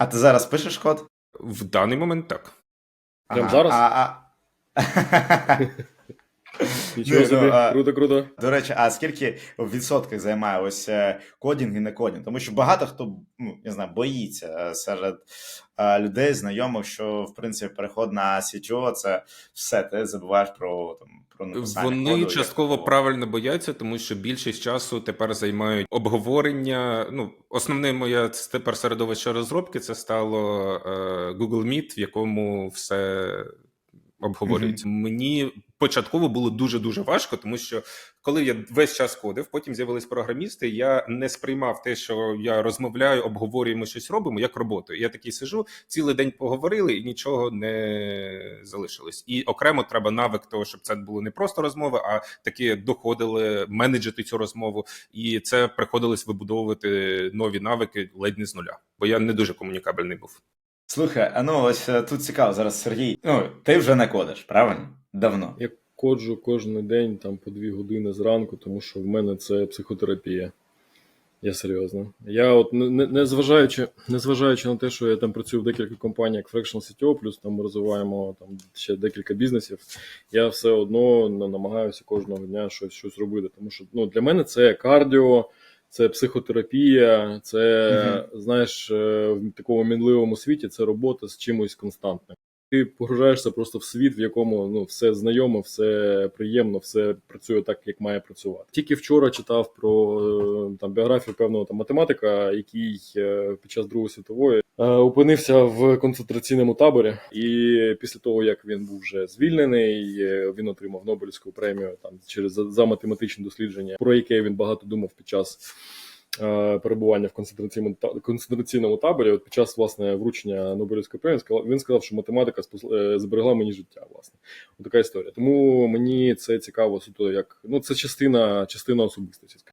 А ти зараз пишеш код? В даний момент так. Прям зараз? А, а... Нічого Ну, собі, ну, а- круто, круто. До речі, а скільки в відсотках займає ось е, кодінг і не кодінг? Тому що багато хто ну, не знаю, боїться е, серед е, людей, знайомих, що в принципі переход на CTO – це все, ти забуваєш про там про написання Вони коду, частково такого. правильно бояться, тому що більшість часу тепер займають обговорення. Ну, основне моє тепер середовище розробки це стало е, Google Meet, в якому все обговорюється. Мені початково було дуже дуже важко, тому що коли я весь час кодив, потім з'явились програмісти. Я не сприймав те, що я розмовляю, обговорюємо щось робимо, як роботу. Я такий сижу, цілий день поговорили і нічого не залишилось. І окремо треба навик того, щоб це було не просто розмови, а таки доходили менеджити цю розмову, і це приходилось вибудовувати нові навики ледь не з нуля. Бо я не дуже комунікабельний був. Слухай, а ну ось е, тут цікаво зараз, Сергій. Ну, ти вже не кодиш, правильно? Давно. Я коджу кожен день там по дві години зранку, тому що в мене це психотерапія. Я серйозно. Я от не, не, зважаючи, не зважаючи на те, що я там працюю в декілька компаніях як Fractional CTO, плюс там ми розвиваємо там ще декілька бізнесів, я все одно на- намагаюся кожного дня щось, щось робити. Тому що ну, для мене це кардіо, це психотерапія, це, знаєш, е, в такому мінливому світі це робота з чимось константним. Ти погружаєшся просто в світ, в якому ну все знайомо, все приємно, все працює так, як має працювати. Тільки вчора читав про е, там біографію певного там математика, який е, під час Другої світової е, опинився в концентраційному таборі, і після того як він був вже звільнений, він отримав Нобелівську премію там через за, математичне дослідження, про яке він багато думав під час перебування в концентраційному концентраційному таборі. От під час власне вручення Нобелівської премії він сказав, що математика е, зберегла мені життя. Власне, От така історія. Тому мені це цікаво суто, як ну це частина, частина особистості.